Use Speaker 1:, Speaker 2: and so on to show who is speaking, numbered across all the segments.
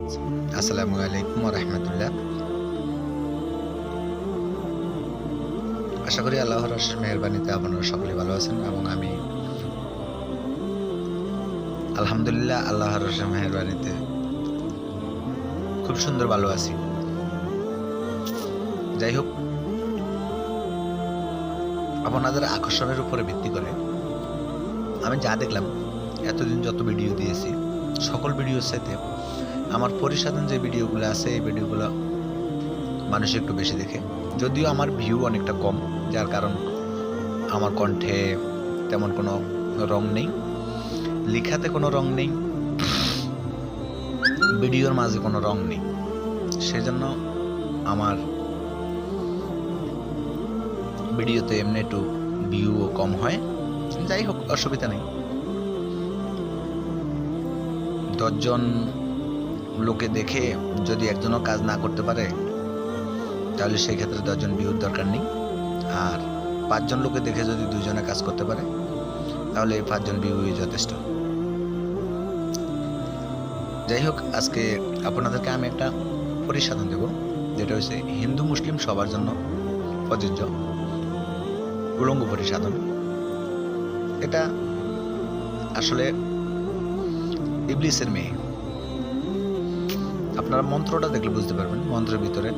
Speaker 1: আসসালামু আলাইকুম রহমতুল্লাহ আশা করি আল্লাহর অশেষ মেহরবানিতে আপনারা সকলে ভালো আছেন এবং আমি আলহামদুলিল্লাহ আল্লাহর অশেষ মেহরবানিতে খুব সুন্দর ভালো আছি যাই হোক আপনাদের আকর্ষণের উপরে ভিত্তি করে আমি যা দেখলাম এতদিন যত ভিডিও দিয়েছি সকল ভিডিওর সাথে আমার পরিসাধন যে ভিডিওগুলো আছে, এই ভিডিওগুলো মানুষ একটু বেশি দেখে। যদিও আমার ভিউ অনেকটা কম, যার কারণ আমার কণ্ঠে তেমন কোনো রং নেই। লেখাতে কোনো রং নেই। ভিডিওর মাঝে কোনো রং নেই। সেজন্য আমার ভিডিওতে এমনি একটু ভিউও কম হয়। যাই হোক, অসুবিধা নেই। দশজন লোকে দেখে যদি একজনও কাজ না করতে পারে, তাহলে সেই ক্ষেত্রে দশজন ভিউর দরকার নেই। আর পাঁচজন লোকে দেখে যদি দুজনে কাজ করতে পারে, তাহলে এই পাঁচজন ভিউই যথেষ্ট। যাই হোক, আজকে আপনাদেরকে আমি একটা পরিসাধন দেব, যেটা হচ্ছে হিন্দু মুসলিম সবার জন্য প্রযোজ্য উলঙ্গ পরিসাধন। এটা আসলে ইবলিসের মেয়ে আপনারা মন্ত্রটা দেখলে বুঝতে পারবেন, মন্ত্রের ভিতরে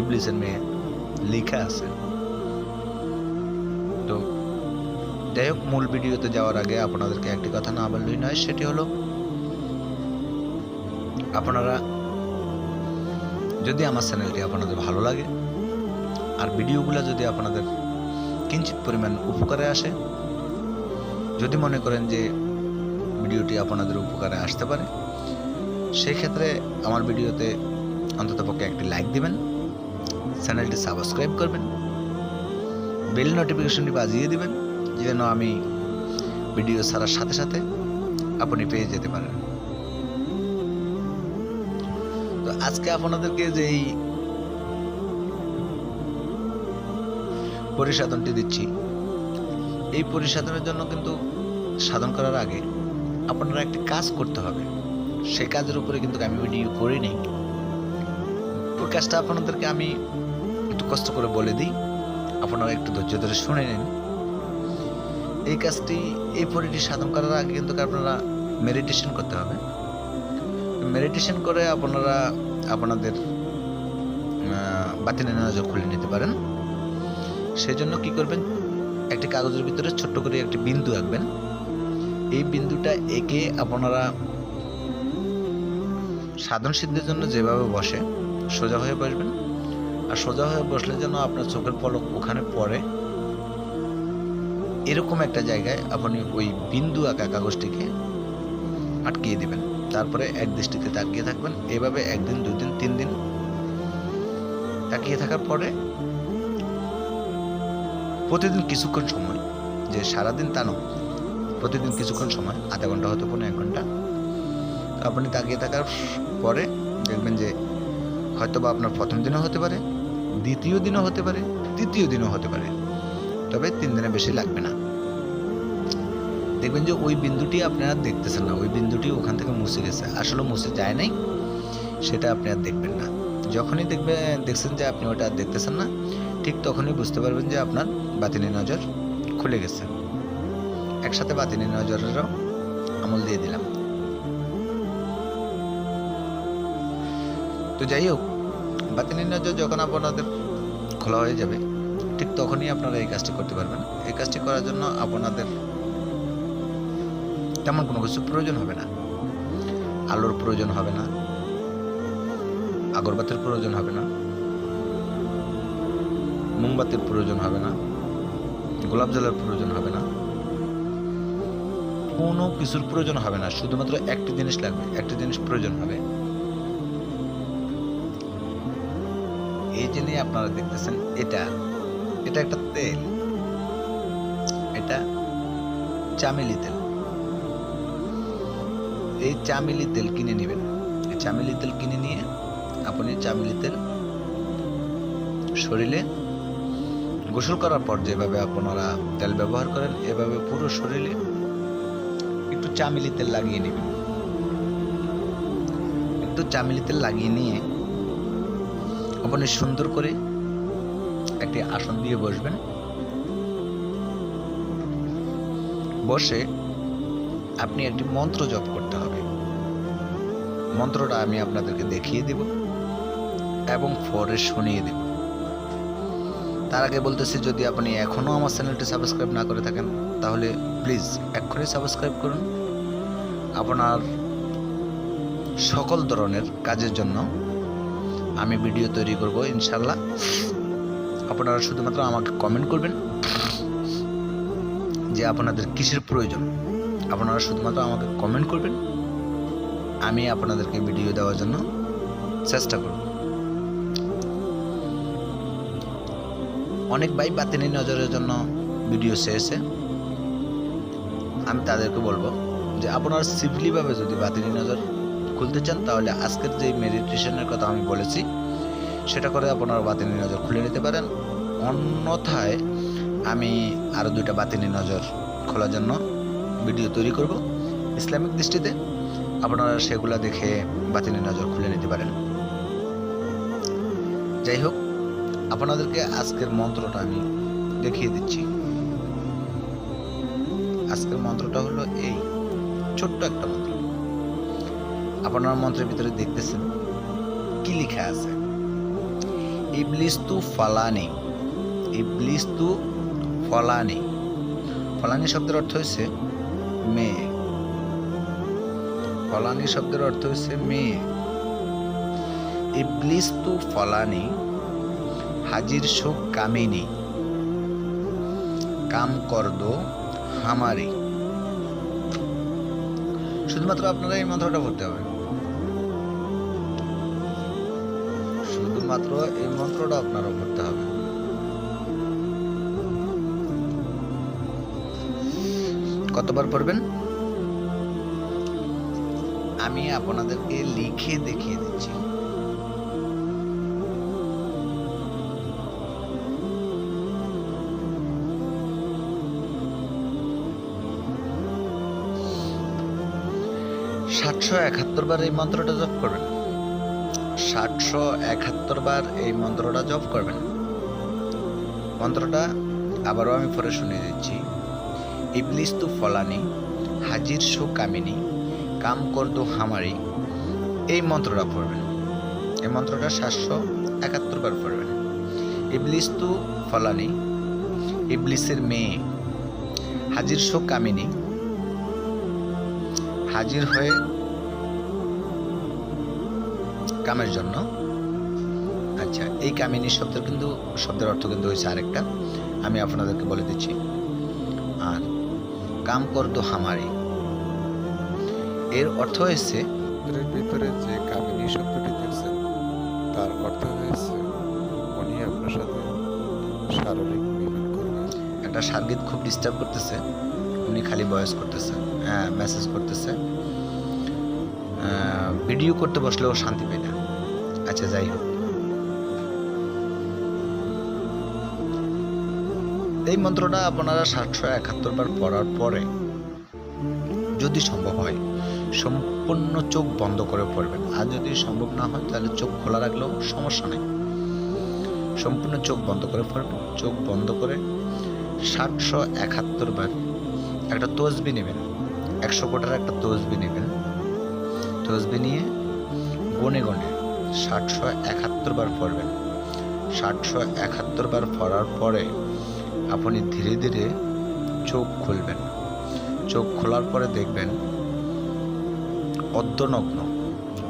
Speaker 1: ইবলিসের মেয়ে লেখা আছে। তো যাই হোক, মূল ভিডিওতে যাওয়ার আগে আপনাদেরকে একটি কথা না বললেই নয়, সেটি হলো আপনারা যদি আমার চ্যানেলটি আপনাদের ভালো লাগে, আর ভিডিওগুলো যদি আপনাদের কিঞ্চিত পরিমাণ উপকারে আসে, যদি মনে করেন যে ভিডিওটি আপনাদের উপকারে আসতে পারে সেই ক্ষেত্রে আমার ভিডিওতে অন্ততপক্ষে একটি লাইক দিবেন চ্যানেলটি সাবস্ক্রাইব করবেন বেল নোটিফিকেশনটি বাজিয়ে দিবেন, যেন আমি ভিডিও ছাড়ার সাথে সাথে আপনি পেয়ে যেতে পারেন। তো আজকে আপনাদেরকে যেই পরিসাধনটি দিচ্ছি, এই পরিসাধনের জন্য কিন্তু সাধন করার আগে আপনারা একটি কাজ করতে হবে। সেই কাজের উপরে কিন্তু আমি ভিডিও করি নি ওই কাজটা আপনাদেরকে আমি একটু কষ্ট করে বলে দিই। আপনারা একটু ধৈর্য ধরে শুনে নিন। এই কাজটি, এই পরিটি সাধন করার আগে কিন্তু আপনারা মেডিটেশন করতে হবে। মেডিটেশন করে আপনারা আপনাদের বাতিনে নজর খুলে নিতে পারেন। সেই জন্য কি করবেন, একটি কাগজের ভিতরে ছোট্ট করে একটি বিন্দু আঁকবেন। এই বিন্দুটা এঁকে আপনারা সাধন সিদ্ধির জন্য যেভাবে বসে, সোজা হয়ে বসবেন। আর সোজা হয়ে বসলে যেন আপনার চোখের পলক ওখানে পড়ে। এরকম একটা জায়গায় আপনি ওই বিন্দু আঁকা কাগজটিকে আটকিয়ে দিবেন। তারপরে এক দৃষ্টিতে তাকিয়ে থাকবেন। এভাবে একদিন দুই দিন তিন দিন তাকিয়ে থাকার পরে প্রতিদিন কিছুক্ষণ সময়, যে সারাদিন তা নয়, প্রতিদিন কিছুক্ষণ সময়, আধা ঘণ্টা হয়তো পনেরো এক ঘণ্টা আপনি তাকিয়ে থাকার পরে দেখবেন যে হয়তো বা আপনার প্রথম দিনও হতে পারে, দ্বিতীয় দিনও হতে পারে, তৃতীয় দিনও হতে পারে। তবে তিন দিনে বেশি লাগবে না। দেখবেন যে ওই বিন্দুটি আপনারা দেখতেছেন না, ওই বিন্দুটি ওখান থেকে মুছে গেছে। আসলে মুছে যায় নাই, সেটা আপনি আর দেখবেন না। যখনই দেখবেন, দেখছেন যে আপনি ওটা আর দেখতেছেন না, ঠিক তখনই বুঝতে পারবেন যে আপনার বাতিনি নজর খুলে গেছে। একসাথে বাতিনি নজরেরও আমল দিয়ে দিলাম। তো যাই হোক, বাতিনি নজর যখন আপনাদের খোলা হয়ে যাবে, ঠিক তখনই আপনারা এই কাজটি করতে পারবেন। এই কাজটি করার জন্য আপনাদের তেমন কোনো কিছু প্রয়োজন হবে না। আলোর প্রয়োজন হবে না। আগরবাতির প্রয়োজন হবে না। মোমবাতির প্রয়োজন হবে না। গোলাপ জলের প্রয়োজন হবে না। কোনো কিছুর প্রয়োজন হবে না। শুধুমাত্র একটি জিনিস লাগবে। একটি জিনিস প্রয়োজন হবে। এই যে নিয়ে আপনারা দেখতেছেন, এটা এটা একটা তেল। এটা চামেলি তেল। এই চামেলি তেল কিনে নেবেন। এই চামেলি তেল কিনে নিয়ে আপনি চামেলি তেল শরীরে গোসল করার পর যেভাবে আপনারা তেল ব্যবহার করেন, এভাবে পুরো শরীরে একটু চামেলি তেল লাগিয়ে নেবেন। একটু চামেলি তেল লাগিয়ে নিয়ে আপনি সুন্দর করে একটি আসন দিয়ে বসবেন। বসে আপনি একটি মন্ত্র জপ করতে হবে। মন্ত্রটা আমি আপনাদেরকে দেখিয়ে দেব এবং পরে শুনিয়ে দেব। তার আগে বলতেছি, যদি আপনি এখনও আমার চ্যানেলটি সাবস্ক্রাইব না করে থাকেন, তাহলে প্লিজ এক্ষুনি সাবস্ক্রাইব করুন। আপনার সকল ধরনের কাজের জন্য আমি ভিডিও তৈরি করব ইনশাল্লাহ আপনারা শুধুমাত্র আমাকে কমেন্ট করবেন যে আপনাদের কিসের প্রয়োজন। আপনারা শুধুমাত্র আমাকে কমেন্ট করবেন। আমি আপনাদেরকে ভিডিও দেওয়ার জন্য চেষ্টা করব। অনেক ভাই বাতিনি নজরের জন্য ভিডিও চেয়েছে আমি তাদেরকে বলব যে আপনারা সিম্পলিভাবে যদি বাতিনি নজর খুলতে চান, তাহলে আজকের যে মেডিটেশনের কথা আমি বলেছি, সেটা করে আপনারা বাতিনি নজর খুলে নিতে পারেন। অন্যথায় আমি আরও দুইটা বাতিনি নজর খোলার জন্য ভিডিও তৈরি করব ইসলামিক দৃষ্টিতে। আপনারা সেগুলো দেখে বাতিনি নজর খুলে নিতে পারেন। যাই হোক, আপনাদেরকে আজকের মন্ত্রটা আমি দেখিয়ে দিচ্ছি। আজকের মন্ত্রটা হলো এই, ছোট্ট একটা মন্ত্র। আপনার মন্ত্রের ভিতরে দেখতেছেন কি লেখা আছে? ইবলিস তু ফালানি ইবলিস তু ফলানি। ফলানি শব্দের অর্থ হচ্ছে মেয়ে। ফলানি শব্দের অর্থ হচ্ছে মেয়ে। ইবলিস তু ফলানি, হাজির সুখ কামিনী। কাম করদ হামারি। শুধুমাত্র আপনারা এই মন্ত্রটা পড়তে হবে। শুধুমাত্র এই মন্ত্রটা আপনারা পড়তে হবে। কতবার পড়বেন? আমি আপনাদেরকে লিখে দেখিয়ে দিচ্ছি। সাতশো একাত্তর বার এই মন্ত্রটা জপ করবেন। সাতশো একাত্তর বার এই মন্ত্রটা জপ করবেন। মন্ত্রটা আবারও আমি পরে শুনে দিচ্ছি। ইবলিস তু ফলানি, হাজির সু কামিনী, কাম করদু হামারি। এই মন্ত্রটা পড়বেন। এই মন্ত্রটা সাতশো একাত্তর বার পড়বেন। ইবলিস তু ফলানি, ইবলিসের মেয়ে, হাজির সু কামিনী, হাজির হয়ে কামের জন্য। আচ্ছা এই কামিনী শব্দের কিন্তু শব্দের অর্থ কিন্তু হয়েছে আরেকটা। আমি আপনাদেরকে বলে দিচ্ছি। আর কাম করতো হামারি। এর অর্থ হয়েছে
Speaker 2: ভিতরে যে কামিনী শব্দটি দেখছেন তার অর্থ হয়েছে উনি আপনার সাথে শারীরিক মিলন করবেন।
Speaker 1: একটা সার্গিত খুব ডিস্টার্ব করতেছে। উনি খালি ভয়েস করতেছে হ্যাঁ মেসেজ করতেছে। ভিডিও করতে বসলেও শান্তি পাই না। আচ্ছা যাই হোক এই মন্ত্রটা আপনারা সাতশো একাত্তর বার পড়ার পরে যদি সম্ভব হয়, সম্পূর্ণ চোখ বন্ধ করে পড়বেন। আর যদি সম্ভব না হয়, তাহলে চোখ খোলা রাখলেও সমস্যা নেই। সম্পূর্ণ চোখ বন্ধ করে পড়বেন। চোখ বন্ধ করে সাতশো একাত্তর বার একটা তসবি নেবেন। একশো কোটার একটা তসবি নেবেন। তসবি নিয়ে গনে গনে ষাটশো একাত্তর বার পড়বেন। ষাটশো একাত্তর বার পড়ার পরে আপনি ধীরে ধীরে চোখ খুলবেন। চোখ খোলার পরে দেখবেন অর্ধনগ্ন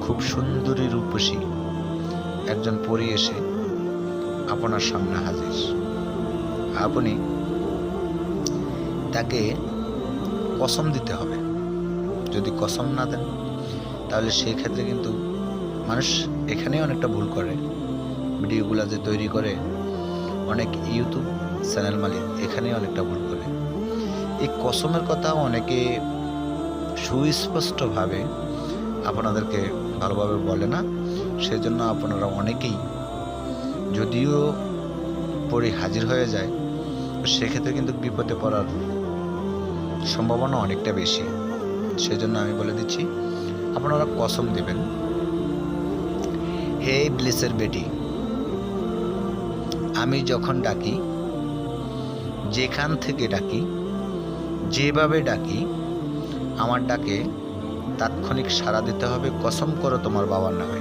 Speaker 1: খুব সুন্দরী রূপসী একজন পরি এসে আপনার সামনে হাজির। আপনি তাকে কসম দিতে হবে। যদি কসম না দেন, তাহলে সেই ক্ষেত্রে কিন্তু মানুষ এখানেই অনেকটা ভুল করে। ভিডিওগুলো যে তৈরি করে, অনেক ইউটিউব চ্যানেল মালিক এখানেই অনেকটা ভুল করে। এই কসমের কথা অনেকে সুস্পষ্টভাবে আপনাদেরকে ভালোভাবে বলে না। সেজন্য আপনারা অনেকেই যদিও পরে হাজির হয়ে যায়, সেক্ষেত্রে কিন্তু বিপদে পড়ার সম্ভাবনা অনেকটা বেশি। সেজন্য আমি বলে দিচ্ছি, আপনারা কসম দেবেন। হে ব্লিসের বেটি। আমি যখন ডাকি, যেখান থেকে ডাকি, যেভাবে ডাকি, আমার ডাকে তাৎক্ষণিক সাড়া দিতে হবে, কসম করো তোমার বাবার নামে।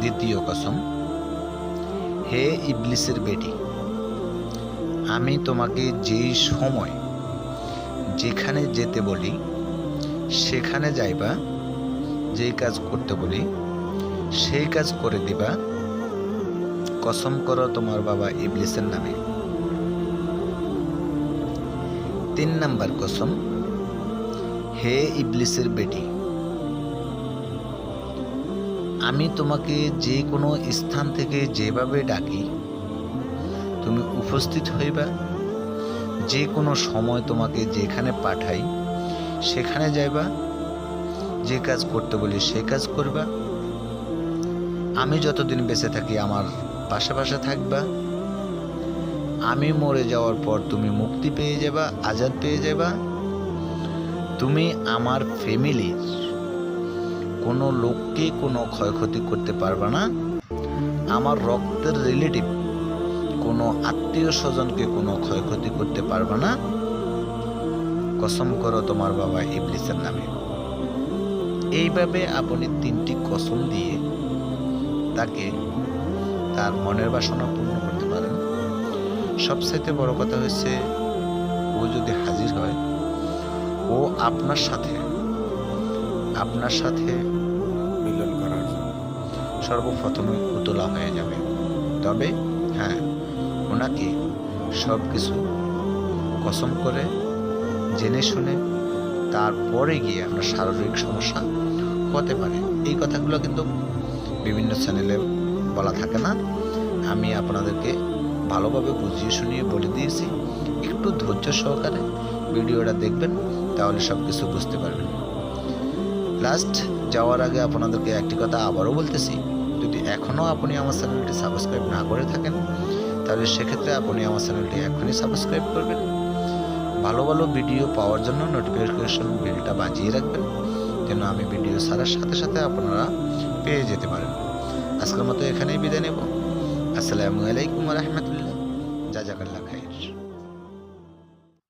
Speaker 1: দ্বিতীয় কসম, হে ইবলিসের বেটি, আমি তোমাকে যেই সময় যেখানে যেতে বলি, সেখানে যাইবা যেই কাজ করতে বলি, সেই কাজ করে দিবা। কসম করো তোমার বাবা ইবলিসের নামে। তিন নাম্বার কসম, হে ইবলিসের বেটি। আমি তোমাকে যে কোনো স্থান থেকে যেভাবে ডাকি, তুমি উপস্থিত হইবা। যে কোনো সময় তোমাকে যেখানে পাঠাই, সেখানে যাইবা। যে কাজ করতে বলি, সে কাজ করবা। আমি যতদিন বেঁচে থাকি, আমার পাশে পাশে থাকবা। আমি মরে যাওয়ার পর তুমি মুক্তি পেয়ে যাবা, আজাদ পেয়ে যাবা। তুমি আমার ফ্যামিলির কোনো লোককে কোনো ক্ষয়ক্ষতি করতে পারবে না। আমার রক্তের রিলেটিভ কোনো আত্মীয় স্বজনকে কোনো ক্ষয়ক্ষতি করতে পারবে না। কসম করো তোমার বাবা ইবলিসের নামে। এইভাবে আপনি তিনটি কসম দিয়ে তাকে তার মনের বাসনা পূর্ণ করতে পারেন। সবচাইতে বড় কথা হচ্ছে ও যদি হাজির হয়, ও আপনার সাথে আপনার সাথে
Speaker 2: মিলন করার
Speaker 1: সর্বপ্রথমে উতলা হয়ে যাবে। তবে হ্যাঁ ওনাকে সব কিছু কসম করে জেনে শুনে তারপরে গিয়ে আপনার শারীরিক সমস্যা হতে পারে। এই কথাগুলো কিন্তু বিভিন্ন চ্যানেলে বলা থাকে না। আমি আপনাদেরকে ভালোভাবে বুঝিয়ে শুনিয়ে বলে দিয়েছি। একটু ধৈর্য সহকারে ভিডিওটা দেখবেন, তাহলে সব কিছু বুঝতে পারবেন। লাস্ট যাওয়ার আগে আপনাদেরকে একটি কথা আবারও বলতেছি। যদি এখনও আপনি আমার চ্যানেলটি সাবস্ক্রাইব না করে থাকেন, তাহলে সেক্ষেত্রে আপনি আমার চ্যানেলটি এখনই সাবস্ক্রাইব করবেন। ভালো ভালো ভিডিও পাওয়ার জন্য নোটিফিকেশন বেলটা বাজিয়ে রাখবেন, যেন আমি ভিডিও ছাড়ার সাথে সাথে আপনারা পেয়ে যেতে পারেন। আজকের মতো এখানেই বিদায় নেব। আসসালামু আলাইকুম রহমতুল্লাহ। যা জাকাল্লা খাই